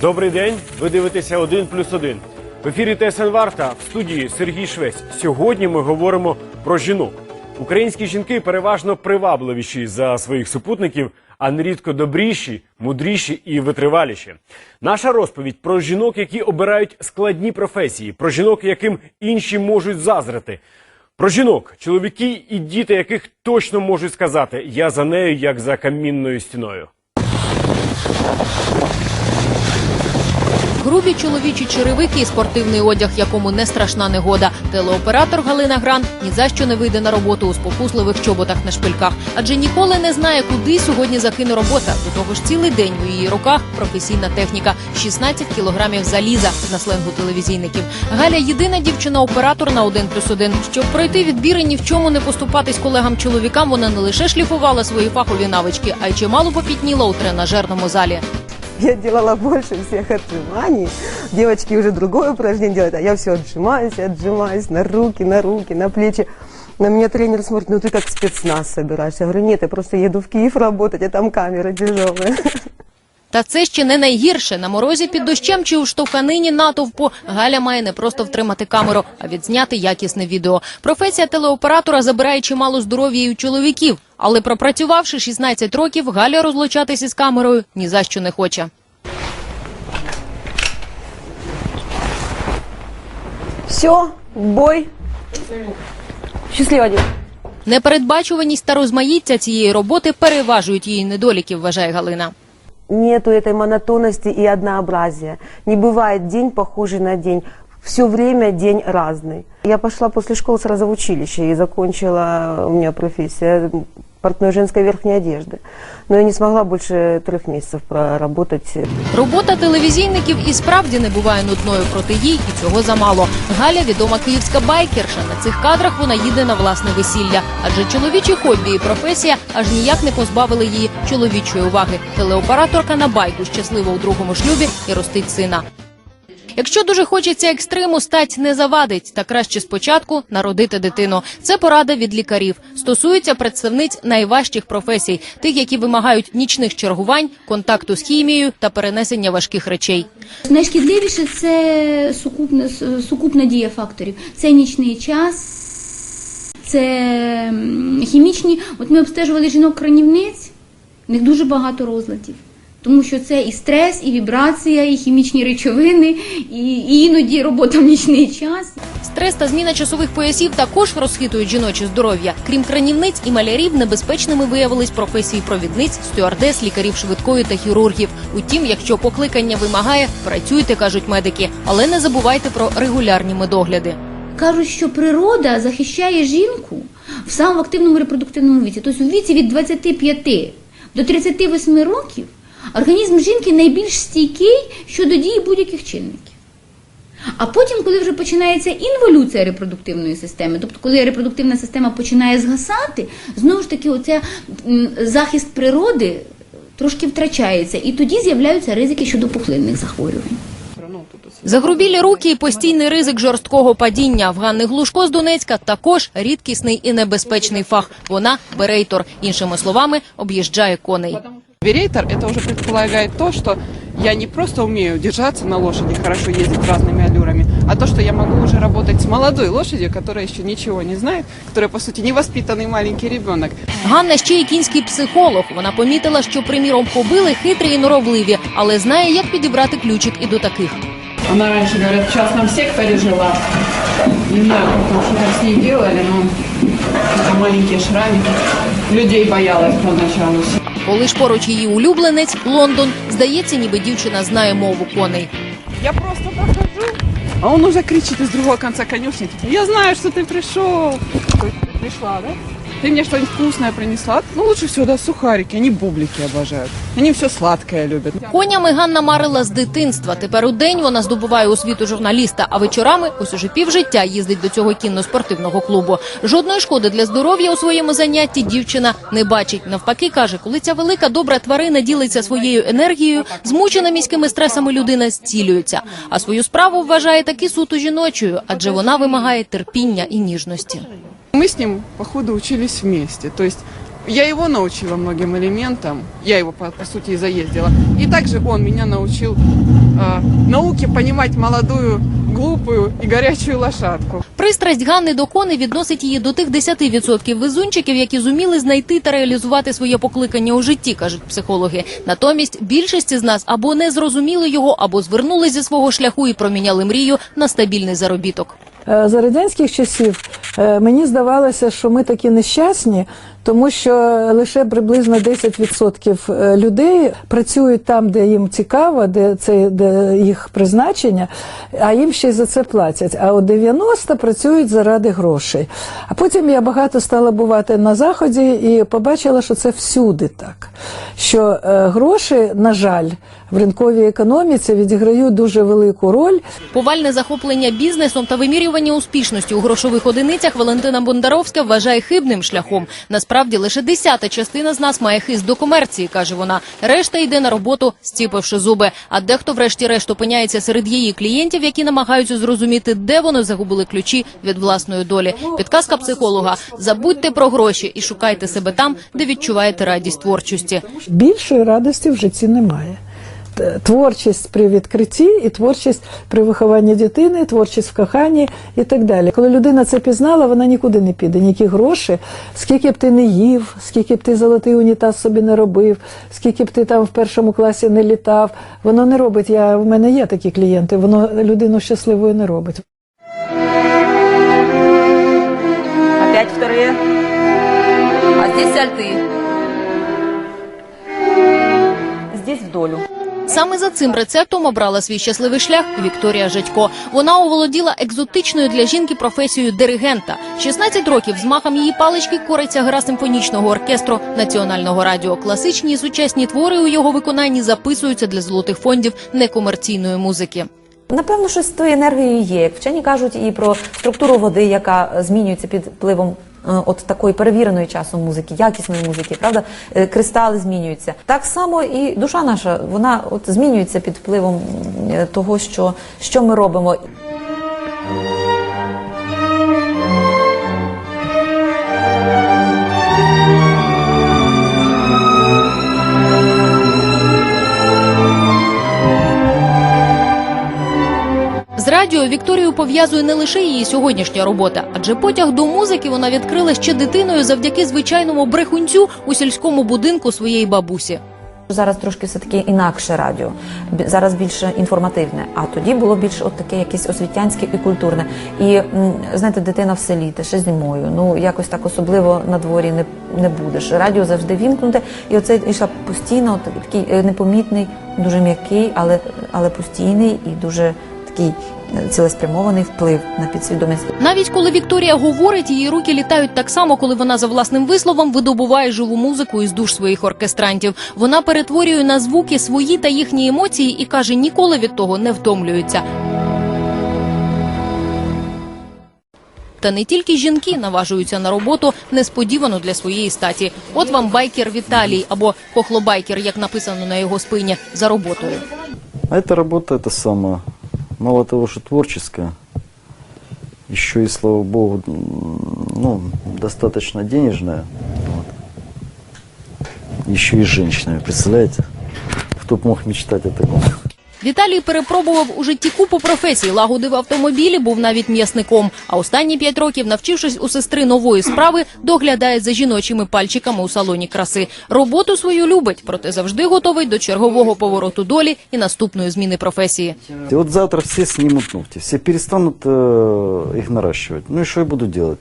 Добрий день. Ви дивитеся «1 плюс 1». В ефірі ТСН Варта в студії Сергій Швець. Сьогодні ми говоримо про жінок. Українські жінки переважно привабливіші за своїх супутників, а нерідко добріші, мудріші і витриваліші. Наша розповідь про жінок, які обирають складні професії, про жінок, яким інші можуть заздрити. Про жінок, чоловіки і діти, яких точно можуть сказати Я за нею, як за камінною стіною. Грубі чоловічі черевики і спортивний одяг, якому не страшна негода. Телеоператор Галина Гран ні за що не вийде на роботу у спокусливих чоботах на шпильках, адже ніколи не знає, куди сьогодні закине робота. До того ж, цілий день у її руках професійна техніка 16 кілограмів заліза на сленгу телевізійників. Галя єдина дівчина-оператор на 1 плюс 1. Щоб пройти відбір і ні в чому не поступатись колегам чоловікам, вона не лише шліфувала свої фахові навички, а й чимало попітніла у тренажерному залі. Я делала больше всех отжиманий. Девочки уже другое упражнение делают, а я все отжимаюсь, отжимаюсь на руки, на руки, на плечи. На меня тренер смотрит, ну ты как спецназ собираешься. Я говорю, нет, я просто еду в Киев работать, а там камера дежурная. Та це ще не найгірше. На морозі під дощем чи у штовханині натовпу Галя має не просто втримати камеру, а відзняти якісне відео. Професія телеоператора забирає чимало здоров'я і у чоловіків. Але пропрацювавши 16 років, Галя розлучатися з камерою ні за що не хоче. Все, бой. Счастливо, девочки. Непередбачуваність та розмаїття цієї роботи переважують її недоліки, вважає Галина. Нету этой монотонности и однообразия. Не бывает день похожий на день. Все время день разный. Я пошла после школы сразу в училище и закончила у меня профессия портной женской верхней одежды. Но я не смогла больше трех месяцев проработать Робота телевізійників і справді не буває нудною, проте їй і цього замало. Галя відома київська байкерша. На цих кадрах вона їде на власне весілля. Адже чоловічі хобі і професія аж ніяк не позбавили її чоловічої уваги. Телеоператорка на байку щаслива у другому шлюбі і ростить сина. Якщо дуже хочеться екстриму, стать не завадить, та краще спочатку народити дитину. Це порада від лікарів. Стосується представниць найважчих професій, тих, які вимагають нічних чергувань, контакту з хімією та перенесення важких речей. Найшкідливіше це сукупна, сукупна дія факторів. Це нічний час, це хімічні. От ми обстежували жінок-кранівниць, в них дуже багато розладів. Тому що це і стрес, і вібрація, і хімічні речовини, і, і іноді робота в нічний час. Стрес та зміна часових поясів також розхитують жіноче здоров'я. Крім кранівниць і малярів, небезпечними виявились професії провідниць, стюардес, лікарів швидкої та хірургів. Утім, якщо покликання вимагає, працюйте, кажуть медики, але не забувайте про регулярні медогляди. Кажуть, що природа захищає жінку в самому активному репродуктивному віці. Тобто у віці від 25 до 38 років організм жінки найбільш стійкий щодо дії будь-яких чинників. А потім, коли вже починається інволюція репродуктивної системи, тобто коли репродуктивна система починає згасати, знову ж таки, оця захист природи трошки втрачається, і тоді з'являються ризики щодо пухлинних захворювань. Загрубілі руки і постійний ризик жорсткого падіння. В Ганни Глушко з Донецька також рідкісний і небезпечний фах. Вона берейтор. Іншими словами, об'їжджає коней. Берейтор это уже предполагает то, что я не просто умею держаться на лошади, хорошо ездить разными аллюрами, а то, что я могу уже работать с молодой лошадью, которая еще ничего не знает, которая, по сути, невоспитанный маленький ребенок. Ганна ще й кінський психолог. Вона помітила, що приміром кобили хитрі і норовливі, але знає, як підібрати ключик і до таких. Она раньше, говорят, в частном секторе жила. Не знаю, как там что-то с ней делали, но это маленькие шрамики. Людей боялась поначалу. Коли ж поруч її улюбленець Лондон, здається, ніби дівчина знає мову коней. Я просто прохожу, а он уже кричит из другого конца конюшни. Я знаю, что ты пришел. Пришла, да? Ты мне что-нибудь вкусное принесла? Ну, лучше всего, да, сухарики. Они бублики обожают. Они все сладкое любят. Конями Ганна марила з дитинства. Тепер у день вона здобуває освіту журналіста, а вечорами ось уже півжиття їздить до цього кінно-спортивного клубу. Жодної шкоди для здоров'я у своєму занятті дівчина не бачить. Навпаки, каже, коли ця велика добра тварина ділиться своєю енергією, змучена міськими стресами людина зцілюється. А свою справу вважає таки суто жіночою, адже вона вимагає терпіння і ніжності. Мы с ним, походу, учились вместе. То есть Я его научила многим элементам. Я его, по, по сути, и заездила. И также он меня научил э, науке понимать молодую, глупую и горячую лошадку. Пристрасть Ганни до коней відносить її до тих 10% везунчиків, які зуміли знайти та реалізувати своє покликання у житті, кажуть психологи. Натомість більшість з нас або не зрозуміли його, або звернули зі свого шляху і проміняли мрію на стабільний заробіток. Е, За радянських часів е, мені здавалося, що ми такі нещасні, тому що лише приблизно 10% е, людей працюють там, де їм цікаво, де це де їх призначення, а їм ще й за це платять. А от 90 працюють заради грошей. А потім я багато стала бувати на заході і побачила, що це всюди так. Що е, гроші, на жаль, в ринковій економіці відіграють дуже велику роль. Повальне захоплення бізнесом та вимірювання успішності у грошових одиницях Валентина Бондаровська вважає хибним шляхом. Насправді лише десята частина з нас має хист до комерції, каже вона. Решта йде на роботу, стіпивши зуби. А дехто, врешті-решт, опиняється серед її клієнтів, які намагаються зрозуміти, де вони загубили ключі від власної долі. Підказка психолога: забудьте про гроші і шукайте себе там, де відчуваєте радість творчості. Більшої радості в житті немає. Т- Творчість при відкритті і творчість при вихованні дитини, творчість в коханні і так далі. Коли людина це пізнала, вона нікуди не піде. Ніякі гроші, скільки б ти не їв, скільки б ти золотий унітаз собі не робив, скільки б ти там в першому класі не літав, воно не робить. Я в мене є такі клієнти, воно людину щасливою не робить. Опять вторые. А здесь альты. Здесь в долю. Саме за цим рецептом обрала свій щасливий шлях Вікторія Жадько. Вона оволоділа екзотичною для жінки професією диригента. 16 років з махом її палички кориться гра симфонічного оркестру національного радіо. Класичні і сучасні твори у його виконанні записуються для золотих фондів некомерційної музики. Напевно, щось з тою енергією є. Як вчені кажуть і про структуру води, яка змінюється під впливом от такої перевіреної часом музики, якісної музики, правда, Е, кристали змінюються. Так само і душа наша, вона от змінюється під впливом е, того, що, що ми робимо. Радіо Вікторію пов'язує не лише її сьогоднішня робота, адже потяг до музики вона відкрила ще дитиною завдяки звичайному брехунцю у сільському будинку своєї бабусі. Зараз трошки все таки інакше радіо, зараз більше інформативне. А тоді було більше от таке якесь освітянське і культурне. І знаєте, дитина в селі, та ще зимою. Ну якось так особливо на дворі не, не будеш. Радіо завжди вімкнуте, і оце йшла постійно, от такий е, непомітний, дуже м'який, але, але постійний і дуже такий е, цілеспрямований вплив на підсвідомість. Навіть коли Вікторія говорить, її руки літають так само, коли вона за власним висловом видобуває живу музику із душ своїх оркестрантів. Вона перетворює на звуки свої та їхні емоції і каже, ніколи від того не втомлюється. Та не тільки жінки наважуються на роботу несподівано для своєї статі. От вам байкер Віталій або хохлобайкер, як написано на його спині, за роботою. А эта работа, это самое, мало того, что творческая, еще и, слава богу, ну, достаточно денежная. Вот. Еще и женщинами, представляете? Кто б мог мечтать о таком? Віталій перепробував у житті купу професій, лагодив автомобілі, був навіть м'ясником. А останні п'ять років, навчившись у сестри нової справи, доглядає за жіночими пальчиками у салоні краси. Роботу свою любить, проте завжди готовий до чергового повороту долі і наступної зміни професії. И вот завтра все снимут ногти, все перестанут э, их наращивать. Ну и что я буду делать?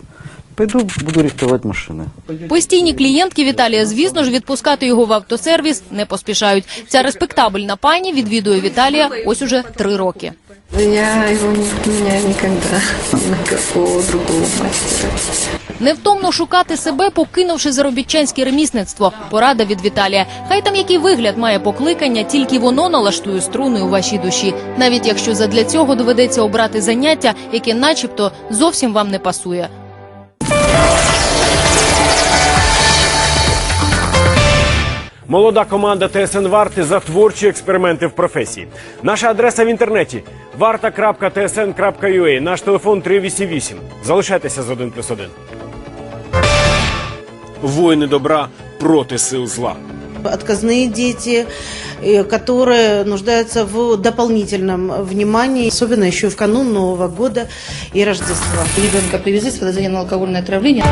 Пойду буду рихтовать машины. Постійні клієнтки Віталія, звісно ж, відпускати його в автосервіс не поспішають. Ця респектабельна пані відвідує Віталія ось уже три роки. Я его не меняю никогда на какого другого мастера. Невтомно шукати себе, покинувши заробітчанське ремісництво. Порада від Віталія. Хай там який вигляд має покликання, тільки воно налаштує струни у вашій душі. Навіть якщо задля цього доведеться обрати заняття, яке, начебто, зовсім вам не пасує. Молода команда ТСН Варти за творчі експерименти в професії. Наша адреса в інтернеті varta.tsn.ua, наш телефон 388. Залишайтеся з 1 плюс 1. воїни добра проти сил зла. отказные дети, э, которые нуждаются в дополнительном внимании, особенно еще и в канун Нового года и Рождества. Ребенка привезли с подозрением на алкогольное отравление.